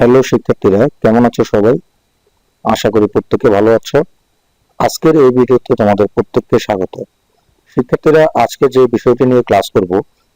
Hello শিক্ষার্থীরা, কেমন আছো সবাই? আশা করি প্রত্যেকে ভালো আছো। আজকের এই ভিডিওতে তোমাদের প্রত্যেককে স্বাগত। শিক্ষার্থীরা, আজকে যে বিষয়টি নিয়ে ক্লাস করব,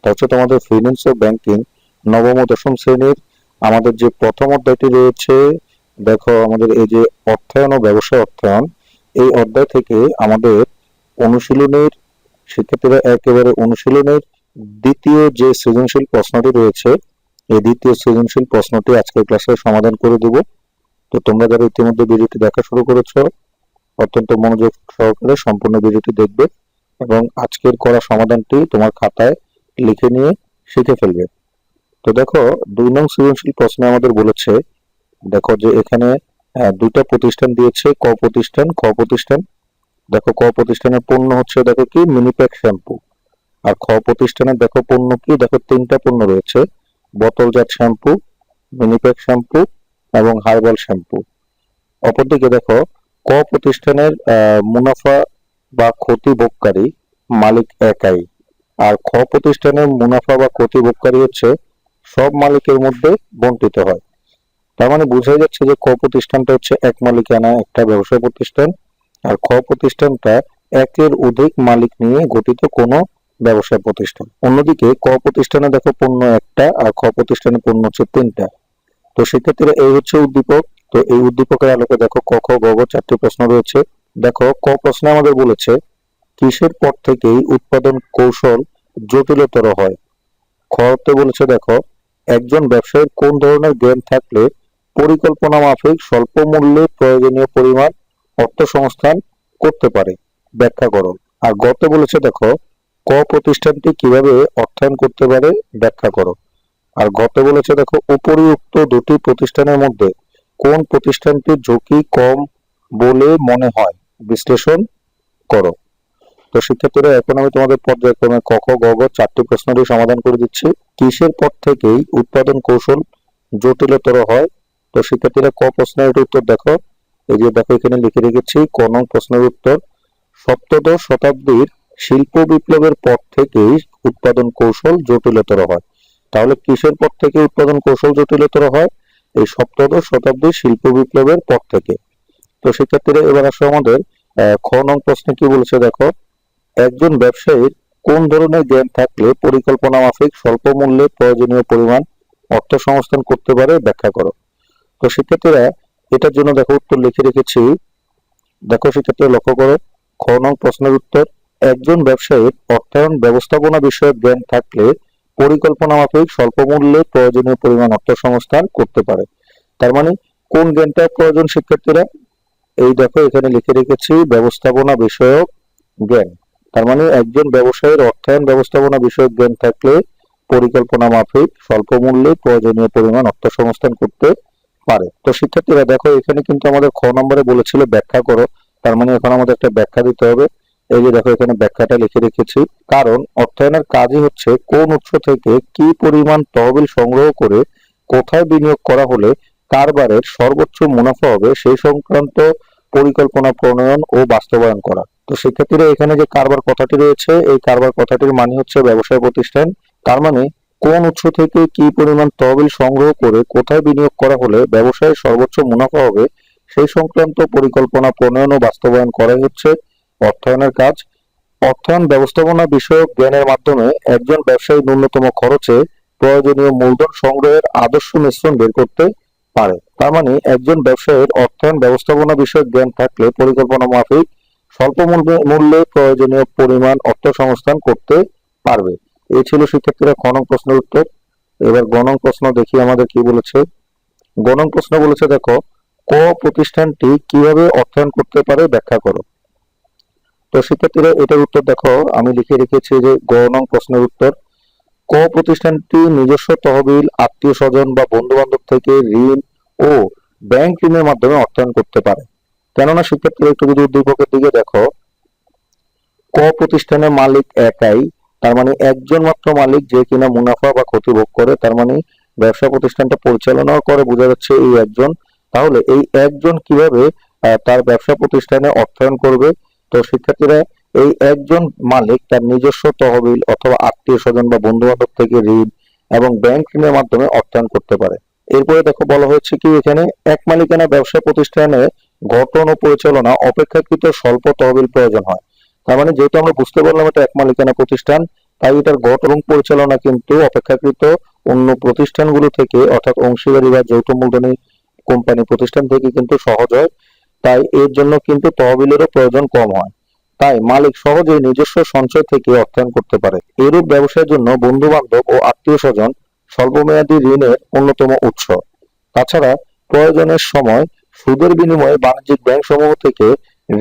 তা হচ্ছে তোমাদের ফিনান্স ও ব্যাংকিং নবম ও দশম শ্রেণির আমাদের যে প্রথম অধ্যায়টি রয়েছে, দেখো আমাদের এই যে অর্থায়ন ও ব্যবসা অর্থায়ন, এই অধ্যায় থেকে আমাদের অনুশীলনের, শিক্ষার্থীরা একেবারে অনুশীলনের দ্বিতীয় যে সৃজনশীল প্রশ্নটি রয়েছে এই দ্বিতীয় সৃজনশীল প্রশ্নটি আজকের ক্লাসে সমাধান করে দেব। তো তোমরা যারা ইতিমধ্যে ভিডিওটি দেখা শুরু করেছ, অত্যন্ত মনোযোগ সহকারে সম্পূর্ণ ভিডিওটি দেখবে এবং আজকের করা সমাধানটি তোমার খাতায় লিখে নিয়ে শিখে ফেলবে। তো দেখো, দুই নং সৃজনশীল প্রশ্নে আমাদের বলেছে, দেখো যে এখানে দুইটা প্রতিষ্ঠান দিয়েছে, ক প্রতিষ্ঠান, খ প্রতিষ্ঠান। দেখো, ক প্রতিষ্ঠানের পণ্য হচ্ছে, দেখো কি? মিনিপ্যাক শ্যাম্পু আর খ প্রতিষ্ঠানের, দেখো, পণ্য কি? দেখো, তিনটা পণ্য রয়েছে। বোতলজাত শ্যাম্পু মিনিপ্যাক শ্যাম্পু এবং হার্বাল শ্যাম্পু। অপরদিকে দেখো ক প্রতিষ্ঠানের মুনাফা বা ক্ষতি ভোগকারী মালিক একাই। আর খ প্রতিষ্ঠানের মুনাফা বা ক্ষতি ভোগকারী হচ্ছে সব মালিকের মধ্যে বন্টিত হয়। তার মানে বোঝা যাচ্ছে যে ক প্রতিষ্ঠানটা হচ্ছে এক মালিকানা, একটা ব্যবসা প্রতিষ্ঠান। আর খ প্রতিষ্ঠানটা একের অধিক মালিক নিয়ে গঠিত কোনো ব্যবসা প্রতিষ্ঠান। অন্যদিকে, ক প্রতিষ্ঠানে দেখো পণ্য একটা আর খ প্রতিষ্ঠানে পণ্য হচ্ছে তিনটা। তো সেক্ষেত্রে এই হচ্ছে উদ্দীপক। তো এই উদ্দীপকের আলোকে দেখো ক, খ, গ চারটি প্রশ্ন রয়েছে। দেখো, ক প্রশ্নে আমাদের বলেছে, কিসের পর থেকেই উৎপাদন কৌশল জটিলতর হয়? খতে বলেছে দেখো, একজন ব্যবসায়ীর কোন ধরনের জ্ঞান থাকলে পরিকল্পনা মাফিক স্বল্প মূল্যে প্রয়োজনীয় পরিমাণ অর্থ সংস্থান করতে পারে? ব্যাখ্যা করো। আর গতে বলেছে দেখো ক প্রতিষ্ঠানটি কীভাবে অর্থায়ন করতে পারে, ব্যাখ্যা করো। আর গত বলেছে, দেখো, উপরিউক্ত দুটি প্রতিষ্ঠানের মধ্যে কোন প্রতিষ্ঠানটির ঝুঁকি কম বলে মনে হয়, বিশ্লেষণ করো। তো শিক্ষার্থীরা, এখন আমি তোমাদের পর্যায়ক্রমে ক, খ চারটি প্রশ্নেরই সমাধান করে দিচ্ছি। কিসের পর থেকেই উৎপাদন কৌশল জটিলতর হয়? তো শিক্ষার্থীরা, ক প্রশ্নের উত্তর দেখো। এই যে দেখো, এখানে লিখে রেখেছি ক নং প্রশ্নের উত্তর। সপ্তদশ শতাব্দীর শিল্প বিপ্লবের পর থেকেই উৎপাদন কৌশল জটিলতর হয়। তাহলে কিসের পর থেকে উৎপাদন কৌশল জটিলতর হয়? এই সপ্তদশ শতাব্দীর শিল্প বিপ্লবের পর থেকে। তো শিক্ষার্থীরা এবার আসো আমাদের খ নং প্রশ্নে কি বলেছে দেখো? একজন ব্যবসায়ীর কোন ধরনের জ্ঞান থাকলে পরিকল্পনা মাফিক স্বল্প মূল্যে প্রয়োজনীয় পরিমাণ অর্থ সংস্থান করতে পারে ব্যাখ্যা করো। তো শিক্ষার্থীরা এটার জন্য দেখো উত্তর লিখে রেখেছি। দেখো শিক্ষার্থীরা লক্ষ্য করো, খ প্রশ্নের উত্তর। একজন ব্যবসায়ীর অর্থায়ন ব্যবস্থাপনা বিষয়ক জ্ঞান থাকলে পরিকল্পনা মাফিক স্বল্প মূল্যে প্রয়োজনীয় পরিমাণ অর্থ সংস্থান করতে পারে। তার মানে কোন জ্ঞানটা প্রয়োজন শিক্ষার্থীরা? এই দেখো, এখানে লিখে রেখেছি ব্যবস্থাপনা বিষয়ক জ্ঞান। তার মানে একজন ব্যবসায়ীর অর্থায়ন ব্যবস্থাপনা বিষয়ক জ্ঞান থাকলে পরিকল্পনা মাফিক স্বল্প মূল্যে প্রয়োজনীয় পরিমাণ অর্থ সংস্থান করতে পারে। তো শিক্ষার্থীরা, দেখো, এখানে কিন্তু আমাদের খ নম্বরে বলেছিল ব্যাখ্যা করো। তার মানে এখন আমাদের একটা ব্যাখ্যা দিতে হবে। এই যে দেখো, এখানে ব্যাখ্যাটা লিখে রেখেছি। কারণ অর্থায়নের কাজই হচ্ছে কোন উৎস থেকে কি পরিমাণ তহবিল সংগ্রহ করে কোথায় বিনিয়োগ করা হলে কারবারের সর্বোচ্চ মুনাফা হবে সেই সংক্রান্ত পরিকল্পনা, প্রণয়ন ও বাস্তবায়ন করা। তো শিক্ষার্থীরা এখানে যে কারবার কথাটি রয়েছে, এই কারবার কথাটির মানে হচ্ছে ব্যবসায় প্রতিষ্ঠান। তার মানে কোন উৎস থেকে কি পরিমাণ তহবিল সংগ্রহ করে কোথায় বিনিয়োগ করা হলে ব্যবসায়ের সর্বোচ্চ মুনাফা হবে সেই সংক্রান্ত পরিকল্পনা, প্রণয়ন ও বাস্তবায়ন করাই হচ্ছে অর্থায়নের কাজ, অর্থায়ন ব্যবস্থাপনা বিষয়ক জ্ঞানের মাধ্যমে একজন ব্যবসায়ী ন্যূনতম খরচে প্রয়োজনীয় মূলধন সংগ্রহের আদর্শ মিশ্রণ বের করতে পারে। তার মানে একজন ব্যবসায়ীর অর্থায়ন ব্যবস্থাপনা বিষয়ক জ্ঞান থাকলে পরিকল্পনা মাফিক, স্বল্প মূল্যে- প্রয়োজনীয় পরিমাণ অর্থ সংস্থান করতে পারবে। এই ছিল শিক্ষার্থীরা গণং প্রশ্নের উত্তর। এবার গণং প্রশ্ন দেখি আমাদের কি বলেছে। গণং প্রশ্ন বলেছে, দেখো, ক প্রতিষ্ঠানটি কীভাবে অর্থায়ন করতে পারে ব্যাখ্যা করো। তো শিক্ষার্থীরা এটার উত্তর দেখো, আমি লিখে রেখেছি যে গ নং প্রশ্নের উত্তর। ক প্রতিষ্ঠানটি নিজস্ব তহবিল, আত্মীয় স্বজন বা বন্ধু বান্ধব থেকে ঋণ ও ব্যাংক ঋণের মাধ্যমে অর্থায়ন করতে পারে। কেননা শিক্ষার্থীরা একটু যদি উদ্দীপকের দিকে দেখো, ক প্রতিষ্ঠানের মালিক একাই, তার মানে একজন মাত্র মালিক যে কিনা মুনাফা বা ক্ষতি ভোগ করে, তার মানে ব্যবসা প্রতিষ্ঠানটা পরিচালনা করে, বোঝা যাচ্ছে এই একজন। তাহলে এই একজন কীভাবে তার ব্যবসা প্রতিষ্ঠানে অর্থায়ন করবে? তো শিক্ষার্থীরা এই একজন মালিক তার নিজস্ব তহবিল অথবা আত্মীয় স্বজন বা বন্ধু বান্ধব থেকে ঋণ এবং ব্যাংক ঋণের মাধ্যমে অর্থায়ন করতে পারে। এরপরে দেখো বলা হয়েছে কি এখানে এক মালিকানা ব্যবসা প্রতিষ্ঠানে গঠন ও পরিচালনা অপেক্ষাকৃত স্বল্প তহবিল প্রয়োজন হয়। তার মানে যেহেতু আমরা বুঝতে পারলাম এটা এক মালিকানা প্রতিষ্ঠান, তাই এটার গঠন পরিচালনা কিন্তু অপেক্ষাকৃত অন্য প্রতিষ্ঠানগুলো থেকে, অর্থাৎ অংশীদারি বা যৌথ মূলধনী কোম্পানি প্রতিষ্ঠান থেকে কিন্তু সহজ হয়। তাই এর জন্য কিন্তু তহবিলেরও প্রয়োজন কম হয়। তাই মালিক সহজেই নিজস্ব সঞ্চয় থেকে অর্থায়ন করতে পারে। এরূপ ব্যবসার জন্য বন্ধু বান্ধব ও আত্মীয় স্বজন স্বল্পমেয়াদী ঋণের অন্যতম উৎস। তাছাড়া প্রয়োজনের সময় সুদের বিনিময়ে বাণিজ্যিক ব্যাংক সমূহ থেকে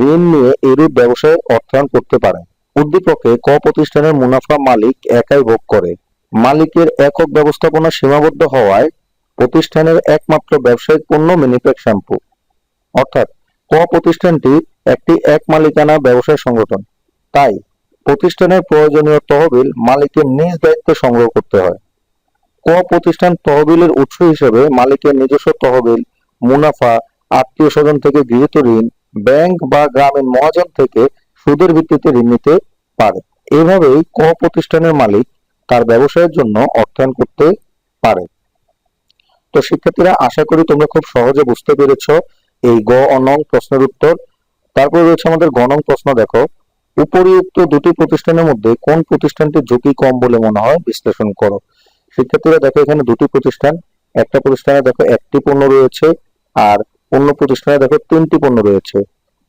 ঋণ নিয়ে এরূপ ব্যবসায় অর্থায়ন করতে পারে উদ্দীপকে ক প্রতিষ্ঠানের মুনাফা মালিক একাই ভোগ করে। মালিকের একক ব্যবস্থাপনা সীমাবদ্ধ হওয়ায় প্রতিষ্ঠানের একমাত্র ব্যবসায়িক পণ্য মিনিপ্যাক শ্যাম্পু। অর্থাৎ ক প্রতিষ্ঠানটি একটি এক মালিকানা ব্যবসায় সংগঠন। তাই, প্রতিষ্ঠানের প্রয়োজনীয় তহবিল মালিকের নিজ দায়িত্বে সংগ্রহ করতে হয়। ক প্রতিষ্ঠান তহবিলের উৎস হিসেবে মালিকের নিজস্ব তহবিল, মুনাফা আত্মীয় স্বজন থেকে গৃহীত ঋণ, ব্যাংক বা গ্রামীণ মহাজন থেকে সুদের ভিত্তিতে ঋণ নিতে পারে। এভাবেই ক প্রতিষ্ঠানের মালিক তার ব্যবসায়ের জন্য অর্থায়ন করতে পারে। তো শিক্ষার্থীরা, আশা করি তোমরা খুব সহজে বুঝতে পেরেছ এই গ অনং প্রশ্নের উত্তর। তারপরে রয়েছে আমাদের গণং প্রশ্ন, দেখো। উপরিউক্ত দুটি প্রতিষ্ঠানের মধ্যে কোন প্রতিষ্ঠানটির ঝুঁকি কম বলে মনে হয়? বিশ্লেষণ করো। শিক্ষার্থীরা দেখো এখানে দুটি প্রতিষ্ঠান। একটা প্রতিষ্ঠানে দেখো একটি পণ্য রয়েছে আর অন্য প্রতিষ্ঠানে দেখো তিনটি পণ্য রয়েছে।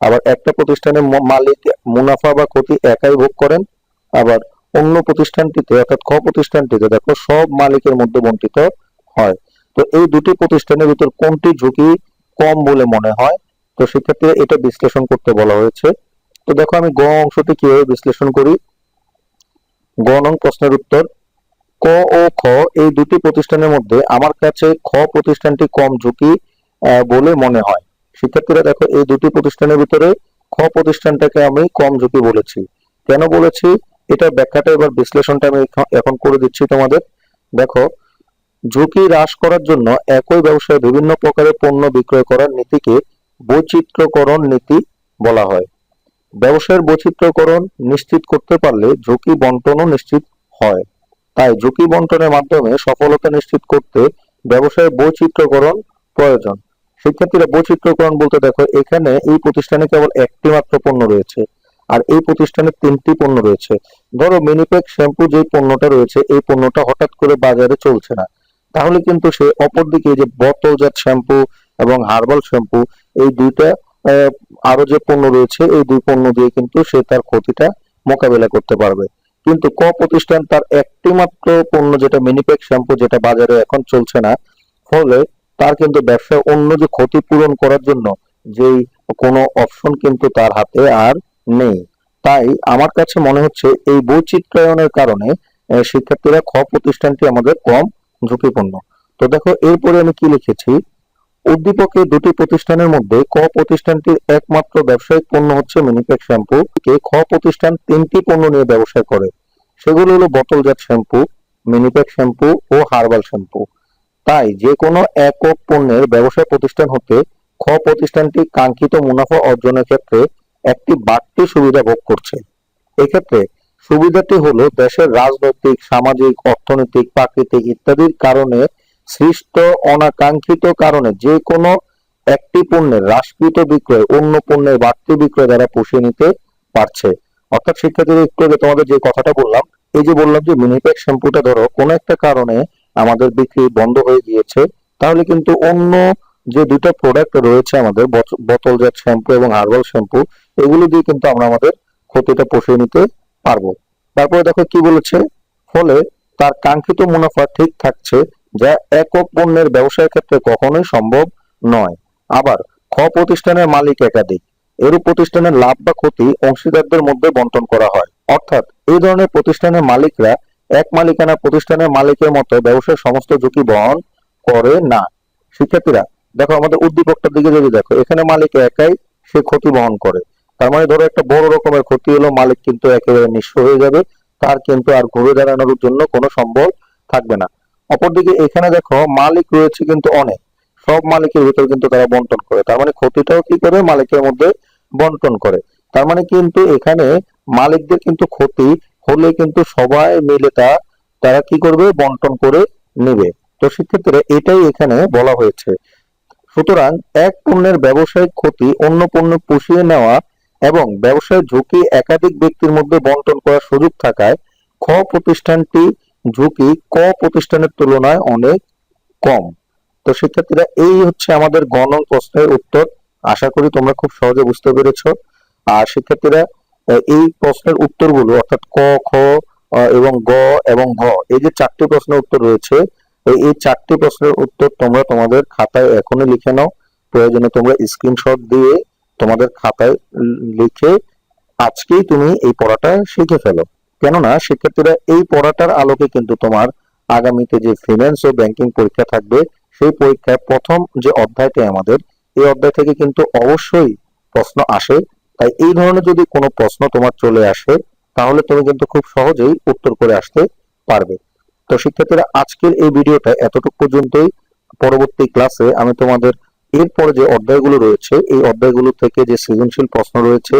আবার একটা প্রতিষ্ঠানের মালিক মুনাফা বা ক্ষতি একাই ভোগ করেন। আবার অন্য প্রতিষ্ঠানটিতে অর্থাৎ খ প্রতিষ্ঠানটিতে দেখো সব মালিকের মধ্যে বন্টিত হয়। তো এই দুটি প্রতিষ্ঠানের ভিতর কোনটি ঝুঁকি কম বলে মনে হয়। তো সেক্ষেত্রে এটা বিশ্লেষণ করতে বলা হয়েছে। তো দেখো আমি গ অংশটি কীভাবে বিশ্লেষণ করি? গ নং প্রশ্নের উত্তর, ক ও খ এই দুটি প্রতিষ্ঠানের মধ্যে আমার কাছে খ প্রতিষ্ঠানটি কম ঝুঁকি বলে মনে হয়। শিক্ষার্থীরা দেখো এই দুটি প্রতিষ্ঠানের ভিতরে খ প্রতিষ্ঠানটাকে আমি কম ঝুঁকি বলেছি। কেন বলেছি? এটার ব্যাখ্যাটা এবার বিশ্লেষণটা আমি এখ- এখন করে দিচ্ছি তোমাদের। দেখো ঝুঁকি হ্রাস করার জন্য একই ব্যবসায় বিভিন্ন প্রকারের পণ্য বিক্রয় করার নীতিকে বৈচিত্র্যকরণ নীতি বলা হয়। ব্যবসায়ের বৈচিত্র্যকরণ নিশ্চিত করতে পারলে ঝুঁকি বন্টনও নিশ্চিত হয়। তাই ঝুঁকি বন্টনের মাধ্যমে সফলতা নিশ্চিত করতে ব্যবসায় বৈচিত্র্যকরণ প্রয়োজন। শিক্ষার্থীরা বৈচিত্র্যকরণ বলতে দেখো, এখানে এই প্রতিষ্ঠানে কেবল একটি মাত্র পণ্য রয়েছে আর এই প্রতিষ্ঠানে তিনটি পণ্য রয়েছে। ধরো মিনিপ্যাক শ্যাম্পু যে পণ্যটা রয়েছে, এই পণ্যটা হঠাৎ করে বাজারে চলছে না। তাহলে কিন্তু সে অপরদিকে যে বোতলজাত শ্যাম্পু এবং হার্বাল শ্যাম্পু, এই দুইটা আরও যে পণ্য রয়েছে, এই দুই পণ্য দিয়ে কিন্তু সে তার ক্ষতিটা মোকাবেলা করতে পারবে। কিন্তু ক প্রতিষ্ঠান তার একটি মাত্র পণ্য যেটা মিনিপ্যাক শ্যাম্পু যেটা বাজারে এখন চলছে না, ফলে তার কিন্তু ব্যবসায় অন্য যে ক্ষতি পূরণ করার জন্য যেই কোনো অপশন কিন্তু তার হাতে আর নেই। তাই আমার কাছে মনে হচ্ছে এই বৈচিত্র্যায়নের কারণে শিক্ষার্থীরা খ প্রতিষ্ঠানটি আমাদের কম ঝুঁকিপূর্ণ তো দেখো, এরপরে আমি কি লিখেছি? উদ্দীপকে দুটি প্রতিষ্ঠানের মধ্যে ক প্রতিষ্ঠানটির একমাত্র ব্যবসায়িক পণ্য হচ্ছে মিনিপ্যাক শ্যাম্পু। কে খ প্রতিষ্ঠান তিনটি পণ্য নিয়ে ব্যবসা করে, সেগুলো হলো বোতলজাত শ্যাম্পু মিনিপ্যাক শ্যাম্পু ও হার্বাল শ্যাম্পু। তাই যে কোনো একক পণ্যের ব্যবসা প্রতিষ্ঠান হতে খ প্রতিষ্ঠানটি কাঙ্ক্ষিত মুনাফা অর্জনের ক্ষেত্রে একটি বাড়তি সুবিধা ভোগ করছে। এক্ষেত্রে সুবিধাটি হলো দেশের রাজনৈতিক, সামাজিক, অর্থনৈতিক, প্রাকৃতিক ইত্যাদির কারণে সৃষ্ট অনাকাঙ্ক্ষিত কারণে যে কোনো একটি পণ্যের হ্রাসকৃত বিক্রয় অন্য পণ্যের বাড়তি বিক্রয় দ্বারা পুষিয়ে নিতে পারছে। অর্থাৎ শিক্ষার্থীদের একটু আগে তোমাদের যে কথাটা বললাম, এই যে বললাম যে মিনিপ্যাক শ্যাম্পুটা ধরো, কোনো একটা কারণে আমাদের বিক্রি বন্ধ হয়ে গিয়েছে, তাহলে কিন্তু অন্য যে দুটো প্রোডাক্ট রয়েছে আমাদের, বোত- বোতলজাত শ্যাম্পু এবং হার্বাল শ্যাম্পু, এগুলো দিয়ে কিন্তু আমরা আমাদের ক্ষতিটা পুষিয়ে নিতে পারব। তারপরে দেখো কি বলেছে? ফলে তার কাঙ্ক্ষিত মুনাফা ঠিক থাকছে, যা একক পণ্যের ব্যবসায়ের ক্ষেত্রে কখনোই সম্ভব নয়। আবার খ প্রতিষ্ঠানের মালিক একাধিক। এরূপ প্রতিষ্ঠানের লাভ বা ক্ষতি অংশীদারদের মধ্যে বন্টন করা হয়। অর্থাৎ, এই ধরনের প্রতিষ্ঠানের মালিকরা এক মালিকানা প্রতিষ্ঠানের মালিকের মতো ব্যবসার সমস্ত ঝুঁকি বহন করে না। শিক্ষার্থীরা, দেখো আমাদের উদ্দীপকটার দিকে যদি দেখো, এখানে মালিক একাই সে ক্ষতি বহন করে। তার মানে ধরো একটা বড় রকমের ক্ষতি হলো, মালিক কিন্তু একেবারে নিঃস্ব হয়ে যাবে, তার কিন্তু আর ঘুরে দাঁড়ানোর জন্য কোনো সম্বল থাকবে না। অপরদিকে এখানে দেখো, মালিক রয়েছে কিন্তু অনেক। সব মালিকের ভিতর কিন্তু তারা বন্টন করে। তার মানে ক্ষতিটাও কি করে? মালিকের মধ্যে বন্টন করে। তার মানে কিন্তু এখানে মালিকদের কিন্তু ক্ষতি হলে কিন্তু সবাই মিলে তা, তারা কি করবে? বন্টন করে নেবে। তো সেক্ষেত্রে এটাই এখানে বলা হয়েছে। সুতরাং এক পণ্যের ব্যবসায়িক ক্ষতি অন্য পণ্য পুষিয়ে নেওয়া এবং ব্যবসায় ঝুঁকি একাধিক ব্যক্তির মধ্যে বন্টন করার সুযোগ থাকায় খ প্রতিষ্ঠানটি ঝুঁকি ক প্রতিষ্ঠানের তুলনায় অনেক কম। তো শিক্ষার্থীরা এই হচ্ছে আমাদের গণন প্রশ্নের উত্তর। আশা করি তোমরা খুব সহজে বুঝতে পেরেছ। আর শিক্ষার্থীরা এই প্রশ্নের উত্তরগুলো অর্থাৎ ক, খ এবং গ এবং ঘ, এই যে চারটি প্রশ্নের উত্তর রয়েছে, এই চারটি প্রশ্নের উত্তর তোমরা তোমাদের খাতায় এখনই লিখে নাও। প্রয়োজনে তোমরা স্ক্রিনশট দিয়ে তোমাদের খাতায় লিখে আজকেই তুমি এই পড়াটা শিখে ফেলো। কেননা শিক্ষার্থীরা এই পড়াটার আলোকে কিন্তু তোমার আগামীতে যে ফিনান্স ও ব্যাংকিং পরীক্ষা থাকবে, সেই পরীক্ষায় প্রথম যে অধ্যায়টি আমাদের, এই অধ্যায় থেকে কিন্তু অবশ্যই প্রশ্ন আসে। তাই এই ধরনের যদি কোনো প্রশ্ন তোমার চলে আসে, তাহলে তুমি কিন্তু খুব সহজেই উত্তর করে আসতে পারবে। তো শিক্ষার্থীরা আজকের এই ভিডিওটা এতটুকু পর্যন্তই। পরবর্তী ক্লাসে আমি তোমাদের এরপর যে অধ্যায়গুলো রয়েছে, এই অধ্যায়গুলো থেকে যে সৃজনশীল প্রশ্ন রয়েছে,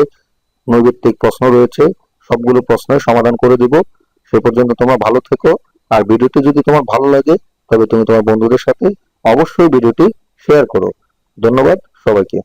নৈবিত্তিক প্রশ্ন রয়েছে, সবগুলো প্রশ্নের সমাধান করে দিব। সে পর্যন্ত তোমার ভালো থেকো। আর ভিডিওটি যদি তোমার ভালো লাগে, তবে তুমি তোমার বন্ধুদের সাথে অবশ্যই ভিডিওটি শেয়ার করো। ধন্যবাদ সবাইকে।